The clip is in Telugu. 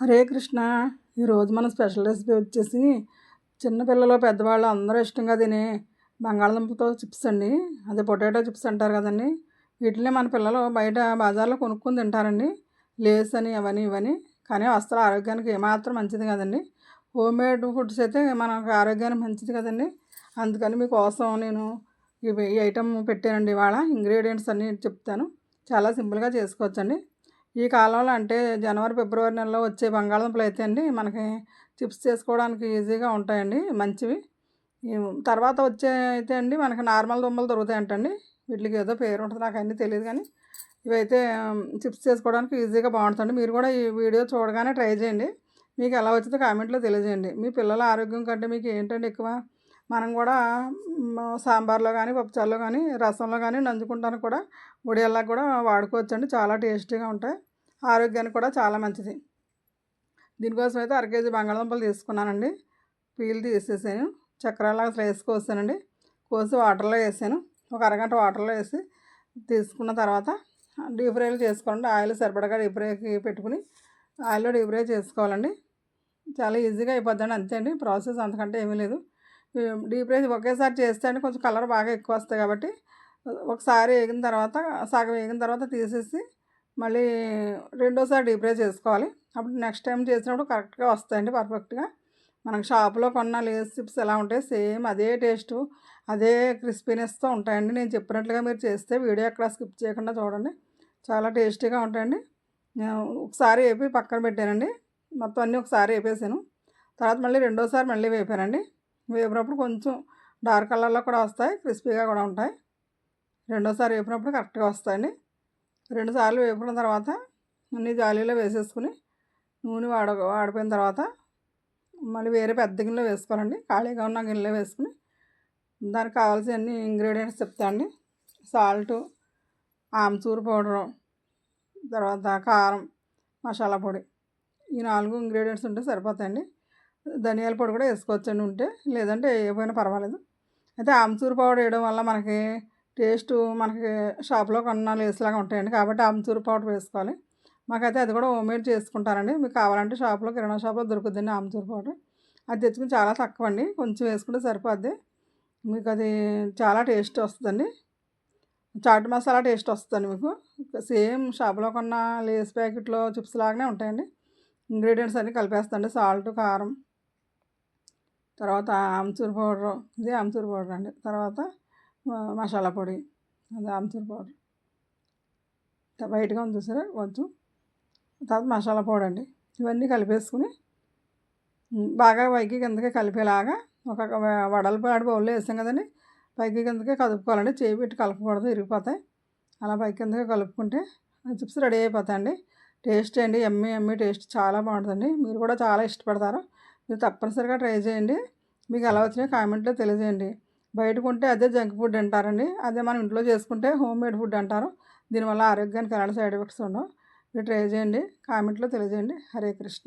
హరే కృష్ణ. ఈరోజు మన స్పెషల్ రెసిపీ వచ్చేసి చిన్నపిల్లలు పెద్దవాళ్ళు అందరూ ఇష్టంగా తినే బంగాళదుంపతో చిప్స్ అండి. అదే పొటాటో చిప్స్ అంటారు కదండి. వీటిని మన పిల్లలు బయట బజార్లో కొనుక్కొని తింటారండి. లేస్ అని అవని ఇవని. కానీ అసలు ఆరోగ్యానికి ఏమాత్రం మంచిది కదండి. హోమ్ మేడ్ ఫుడ్స్ అయితే మనకు ఆరోగ్యానికి మంచిది కదండి. అందుకని మీకోసం నేను ఇవి ఈ ఐటమ్ పెట్టానండి. ఇవాళ ఇంగ్రీడియంట్స్ అన్నీ చెప్తాను. చాలా సింపుల్గా చేసుకోవచ్చండి. ఈ కాలంలో అంటే జనవరి ఫిబ్రవరి నెలలో వచ్చే బంగాళదుంపలు అయితే అండి మనకి చిప్స్ చేసుకోవడానికి ఈజీగా ఉంటాయండి మంచివి. తర్వాత వచ్చే అయితే అండి మనకి నార్మల్ దుంపలు దొరుకుతాయంటండి వీటికి ఏదో పేరు ఉంటుంది నాకు అన్నీ తెలియదు కానీ ఇవైతే చిప్స్ చేసుకోవడానికి ఈజీగా బాగుంటుంది మీరు కూడా ఈ వీడియో చూడగానే ట్రై చేయండి మీకు ఎలా వచ్చిందో కామెంట్లో తెలియజేయండి. మీ పిల్లల ఆరోగ్యం కంటే మీకు ఏంటంటే ఎక్కువ? మనం కూడా సాంబార్లో కానీ పప్పుచారులో కానీ రసంలో కానీ నంచుకుంటానికి కూడా ఉడియల్లా కూడా వాడుకోవచ్చు అండి చాలా టేస్టీగా ఉంటాయి. ఆరోగ్యానికి కూడా చాలా మంచిది. దీనికోసం అయితే అర కేజీ బంగాళదుంపలు తీసుకున్నానండి. పీల్ తీసేసాను. చక్రాలాగా స్లైస్ కోసానండి కోసి వాటర్లో వేసాను. ఒక అరగంట వాటర్లో వేసి తీసుకున్న తర్వాత డీప్ ఫ్రైలు చేసుకోవాలండి. ఆయిల్ సరిపడగా డీప్ ఫ్రైకి పెట్టుకుని ఆయిల్లో డీప్ ఫ్రై చేసుకోవాలండి. చాలా ఈజీగా అయిపోద్దండి. అంతే అండి ప్రాసెస్ అంతకంటే ఏమీ లేదు. డీప్ రైస్ ఒకేసారి చేస్తే అండి కొంచెం కలర్ బాగా ఎక్కువ వస్తాయి కాబట్టి ఒకసారి వేగిన తర్వాత సగం వేగిన తర్వాత తీసేసి మళ్ళీ రెండోసారి డీప్ ఫ్రై చేసుకోవాలి. అప్పుడు నెక్స్ట్ టైం చేసినప్పుడు కరెక్ట్గా వస్తాయండి పర్ఫెక్ట్గా మనకు షాప్లో కొన్న లేస్ చిప్స్ ఎలా ఉంటాయి సేమ్ అదే టేస్టు అదే క్రిస్పీనెస్తో ఉంటాయండి. నేను చెప్పినట్లుగా మీరు చేస్తే వీడియో ఎక్కడ స్కిప్ చేయకుండా చూడండి. చాలా టేస్టీగా ఉంటాయండి. ఒకసారి వేపి పక్కన పెట్టానండి. మొత్తం అన్నీ ఒకసారి వేపేసాను. తర్వాత మళ్ళీ రెండోసారి మళ్ళీ వేపానండి. వేపినప్పుడు కొంచెం డార్క్ కలర్లో కూడా వస్తాయి క్రిస్పీగా కూడా ఉంటాయి. రెండోసారి వేపినప్పుడు కరెక్ట్గా వస్తాయండి. రెండుసార్లు వేపిన తర్వాత అన్ని జాలీలో వేసేసుకుని నూనె వాడ వాడిపోయిన తర్వాత మళ్ళీ వేరే పెద్ద గిన్నెలో వేసుకోవాలండి. ఖాళీగా ఉన్న గిన్నెలో వేసుకుని దానికి కావాల్సిన అన్ని ఇంగ్రీడియంట్స్ చెప్తా అండి. సాల్టు ఆమ్చూరు పౌడరు తర్వాత కారం మసాలా పొడి ఈ నాలుగు ఇంగ్రీడియంట్స్ ఉంటే సరిపోతాయండి. ధనియాల పొడి కూడా వేసుకోవచ్చండి ఉంటే. లేదంటే ఏపోయినా పర్వాలేదు. అయితే ఆమ్చూరు పౌడర్ వేయడం వల్ల మనకి టేస్ట్ మనకి షాప్లో కొన్న లేస్లాగా ఉంటాయండి. కాబట్టి ఆమ్చూరు పౌడర్ వేసుకోవాలి. మాకైతే అది కూడా హోమ్మేడ్ చేసుకుంటారండి. మీకు కావాలంటే షాప్లో కిరాణా షాప్లో దొరుకుతుందండి ఆమ్చూరు పౌడర్ అది తెచ్చుకుని చాలా తక్కువ అండి కొంచెం వేసుకుంటే సరిపోద్ది. మీకు అది చాలా టేస్ట్ వస్తుందండి. చాట్ మసాలా టేస్ట్ వస్తుందండి మీకు. సేమ్ షాప్లో కొన్న లేస్ ప్యాకెట్లో చిప్స్ లాగానే ఉంటాయండి. ఇంగ్రీడియంట్స్ అన్నీ కలిపేస్తాండి సాల్ట్ కారం. తర్వాత ఆమ్చూర్ పౌడరు ఇది ఆమ్చూర్ పౌడర్ అండి. తర్వాత మసాలా పొడి అది ఆమ్చూర్ పౌడర్. వైట్గా ఉంది చూసారా? కొంచెం. తర్వాత మసాలా పౌడర్ అండి. ఇవన్నీ కలిపేసుకుని బాగా పైకి కిందకి కలిపేలాగా ఒక వడలపాడు బౌల్లో వేసాం కదండి. పైకి కిందకే కలుపుకోవాలండి చేయి పెట్టి కలపకూడదు ఇరిగిపోతాయి. అలా పైకి కిందకే కలుపుకుంటే చిప్స్ రెడీ అయిపోతాయండి. టేస్ట్ అండి. ఎమ్మి ఎమ్మి టేస్ట్ చాలా బాగుంటుందండి. మీరు కూడా చాలా ఇష్టపడతారు. మీరు తప్పనిసరిగా ట్రై చేయండి. మీకు ఎలా వచ్చినాయో కామెంట్లో తెలియజేయండి. బయట కొంటే అదే జంక్ ఫుడ్ అంటారండి. అదే మనం ఇంట్లో చేసుకుంటే హోమ్ మేడ్ ఫుడ్ అంటారు. దీనివల్ల ఆరోగ్యానికి ఎలాంటి సైడ్ ఎఫెక్ట్స్ ఉండవు. మీరు ట్రై చేయండి. కామెంట్లో తెలియజేయండి. హరే కృష్ణ.